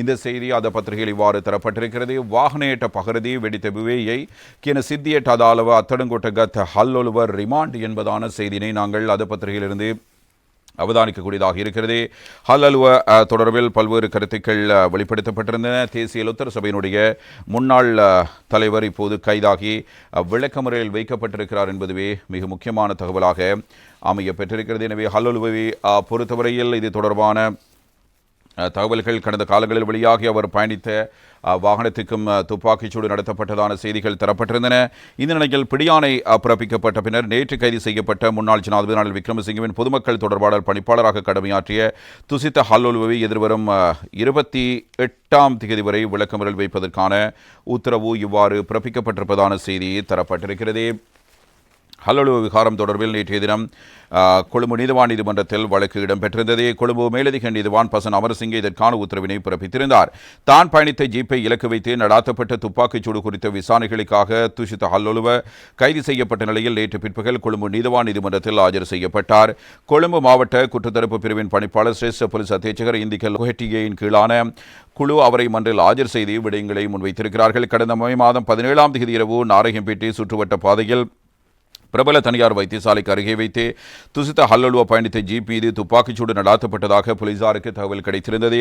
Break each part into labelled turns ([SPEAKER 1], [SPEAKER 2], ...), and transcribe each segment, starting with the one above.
[SPEAKER 1] இந்த செய்தி අද பத்திரிகையில் இவ்வாறு தரப்பட்டிருக்கிறது. வாகனேட்ட பகரதி வெடித்த விவேயை கின சித்தியேட்ட அதாலவ அத்தடங்கொட்ட ஹல்லொலுவர் ரிமாண்ட் என்பதான செய்தியினை நாங்கள் அத பத்திரிகையிலிருந்து அவதானிக்கக்கூடியதாக இருக்கிறது. ஹல்லலுவ தொடர்பில் பல்வேறு கருத்துக்கள் வெளிப்படுத்தப்பட்டிருந்தன. தேசிய லுத்தர் சபையினுடைய முன்னாள் தலைவர் இப்போது கைதாகி விளக்கமுறையில் வைக்கப்பட்டிருக்கிறார் என்பதுவே மிக முக்கியமான தகவலாக அமைய பெற்றிருக்கிறது எனவே ஹல்லலுவை பொறுத்தவரையில் இது தொடர்பான தகவல்கள் கடந்த காலங்களில் வெளியாகி அவர் பயணித்த வாகனத்துக்கும் துப்பாக்கிச்சூடு நடத்தப்பட்டதான செய்திகள் தரப்பட்டிருந்தன. இந்த நிலையில் பிடியாணை பிறப்பிக்கப்பட்ட பின்னர் நேற்று கைது செய்யப்பட்ட முன்னாள் ஜனாதிபதி ரணில் விக்ரமசிங்கவின் பொதுமக்கள் தொடர்பாளர் பணிப்பாளராக கடமையாற்றிய துசித்த ஹல்லோலுவை எதிர்வரும் இருபத்தி எட்டாம் தேதி வரை விளக்கமறியல் வைப்பதற்கான உத்தரவு இவ்வாறு பிறப்பிக்கப்பட்டிருப்பதான செய்தி தரப்பட்டிருக்கிறது. ஹல்லலுவ விகாரம் தொடர்பில் நேற்றைய தினம் கொழும்பு நீதிவான் நீதிமன்றத்தில் வழக்கு இடம்பெற்றிருந்தது. கொழும்பு மேலதிக நீதிவான் பசன் அமரசிங்கே இதற்கான உத்தரவினை பிறப்பித்திருந்தார். தான் பயணித்த ஜீப்பை இலக்கு வைத்து நடாத்தப்பட்ட துப்பாக்கிச்சூடு குறித்த விசாரணைகளுக்காக துஷித்த ஹல்லொலுவ கைது செய்யப்பட்ட நிலையில் நேற்று பிற்பகல் கொழும்பு நீதிவான் நீதிமன்றத்தில் ஆஜர் செய்யப்பட்டார். கொழும்பு மாவட்ட குற்றத்தடுப்பு பிரிவின் பணிப்பாளர் சிரேஷ்ட போலீஸ் அத்தியட்சகர் இந்திக்கல் குஹெட்டியின் கீழான குழு அவரை மன்றில் ஆஜர் செய்து விடயங்களை முன்வைத்திருக்கிறார்கள். கடந்த மே மாதம் பதினேழாம் தேதி இரவு நாரகம்பேட்டை சுற்றுவட்ட பாதையில் பிரபல தனியார் வைத்தியசாலைக்கு அருகே வைத்து துசித்த ஹல்லலுவா பயணித்த ஜீப் மீது துப்பாக்கிச்சூடு நடாத்தப்பட்டதாக போலீசாருக்கு தகவல் கிடைத்திருந்தது.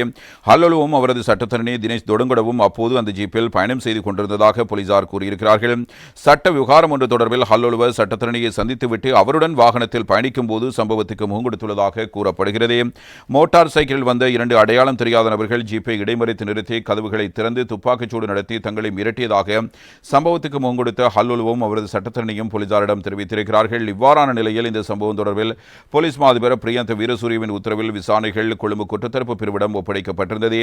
[SPEAKER 1] ஹல்லலுவும் அவரது சட்டத்தரணி தினேஷ் தொடங்கடவும் அப்போது அந்த ஜீப்பில் பயணம் செய்து கொண்டிருந்ததாக போலீசார் கூறியிருக்கிறார்கள். சட்ட விவகாரம் ஒன்று தொடர்பில் ஹல்லலுவ சட்டத்தரணியை சந்தித்துவிட்டு அவருடன் வாகனத்தில் பயணிக்கும் போது சம்பவத்துக்கு முகங்கொடுத்துள்ளதாக கூறப்படுகிறது. மோட்டார் சைக்கிளில் வந்த இரண்டு அடையாளம் தெரியாத நபர்கள் ஜீப்பை இடைமறித்து நிறுத்தி கதவுகளை திறந்து துப்பாக்கிச்சூடு நடத்தி தங்களை மிரட்டியதாக சம்பவத்துக்கு முகங்கொடுத்த ஹல்லுலுவும் அவரது சட்டத்தரணியும் போலீசாரிடம் தெரிவித்திருக்கிறார்கள். இவ்வாறான நிலையில் இந்த சம்பவம் தொடர்பில் போலீஸ் மாதிபர் பிரியந்த வீரசூரியவின் உத்தரவில் விசாரணைகள் கொழும்பு குற்றத்தரப்பு பிரிவிடம் ஒப்படைக்கப்பட்டிருந்தது.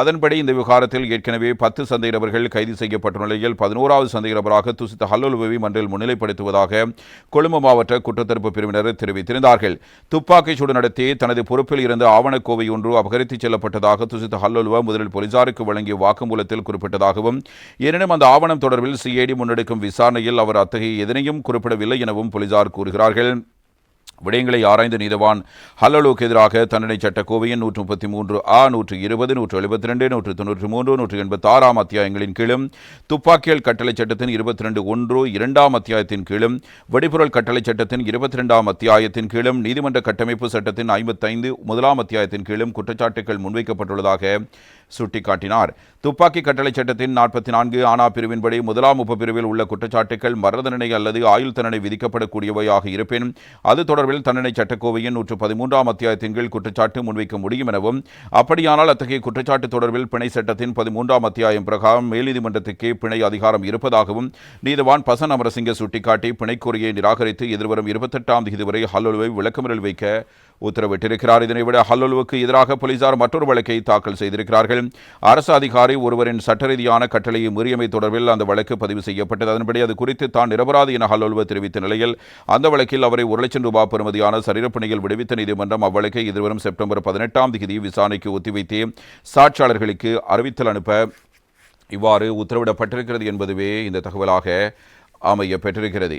[SPEAKER 1] அதன்படி இந்த விவகாரத்தில் ஏற்கனவே பத்து சந்தேக நபர்கள் கைது செய்யப்பட்ட நிலையில் பதினோராவது சந்தேக நபராக துசித்த ஹல்லுலுவை மன்றில் முன்னிலைப்படுத்துவதாக கொழும்பு மாவட்ட குற்றத்தரப்பு பிரிவினர் தெரிவித்திருந்தார்கள். துப்பாக்கிச் சூடு நடத்தி தனது பொறுப்பில் இருந்த ஆவணக்கோவை ஒன்று அபகரித்துச் செல்லப்பட்டதாக துசித்த ஹல்லுலுவா முதலில் போலீசாருக்கு வழங்கிய வாக்குமூலத்தில் குறிப்பிட்டதாகவும் எனினும் அந்த ஆவணம் தொடர்பில் சிஐடி முன்னெடுக்கும் விசாரணையில் அவர் அத்தகைய எதனையும் குறிப்பிடவில்லை எனவும் போலீசார் கூறுகிறார்கள். விடயங்களை ஆராய்ந்த நீதவான் ஹல்லலுக்கு எதிராக தண்டனை சட்ட கோவையின் நூற்று முப்பத்தி மூன்று ஆ நூற்று இருபது நூற்று எழுபத்தி ரெண்டு நூற்று தொன்னூற்றி மூன்று நூற்று எண்பத்தி ஆறாம் அத்தியாயங்களின் கீழும் துப்பாக்கியல் கட்டளை சட்டத்தின் இருபத்தி ரெண்டு ஒன்று இரண்டாம் அத்தியாயத்தின் கீழும் வெடிபொருள் கட்டளை சட்டத்தின் இருபத்தி ரெண்டாம் அத்தியாயத்தின் கீழும் நீதிமன்ற கட்டமைப்பு சட்டத்தின் ஐம்பத்தைந்து முதலாம் அத்தியாயத்தின் கீழும் குற்றச்சாட்டுகள் முன்வைக்கப்பட்டுள்ளதாக சுட்டிக்காட்டினார். துப்பாக்கி கட்டளை சட்டத்தின் நாற்பத்தி நான்கு ஆனா பிரிவின்படி முதலாம் உபப்பிரிவில் உள்ள குற்றச்சாட்டுகள் மரண தண்டனை அல்லது ஆயுள் தண்டனை விதிக்கப்படக்கூடியவையாக இருப்பின் அது சார்பில் தண்டனை சட்டக்கோவையின் நூற்று பதிமூன்றாம் அத்தியாயத்தின் கீழ் குற்றச்சாட்டு முன்வைக்க முடியும் எனவும் அப்படியானால் அத்தகைய குற்றச்சாட்டு தொடர்பில் பிணை சட்டத்தின் பதிமூன்றாம் அத்தியாயம் பிரகாரம் மேல்நீதிமன்றத்துக்கு பிணை அதிகாரம் இருப்பதாகவும் நீதவான் பசன் அமரசிங்க சுட்டிக்காட்டி பிணைக்குறையை நிராகரித்து எதிர்வரும் இருபத்தெட்டாம் தேதி வரை ஹல்லுலுவை விளக்கமறியல் வைக்க உத்தரவிட்டிருக்கிறார். இதனை விட எதிராக போலீசார் மற்றொரு வழக்கை தாக்கல் செய்திருக்கிறார்கள். அரசு அதிகாரி ஒருவரின் சட்ட ரீதியான கட்டளையை மீறியமை தொடர்பில் அந்த வழக்கு பதிவு செய்யப்பட்டது. அதன்படி அது குறித்து தான் நிரபராதி என ஹல்லுலுவ தெரிவித்த நிலையில் அந்த வழக்கில் அவரை ஒரு லட்சம் ரூபாய் பெறுமதியான சரீரப்பணியில் விடுவித்த நீதிமன்றம் அவ்வழக்கை எதிர்வரும் செப்டம்பர் பதினெட்டாம் தேதி விசாரணைக்கு ஒத்திவைத்து சாட்சியாளர்களுக்கு அறிவித்தல் அனுப்ப இவ்வாறு உத்தரவிடப்பட்டிருக்கிறது என்பதுவே இந்த தகவலாக அமைய பெற்றிருக்கிறது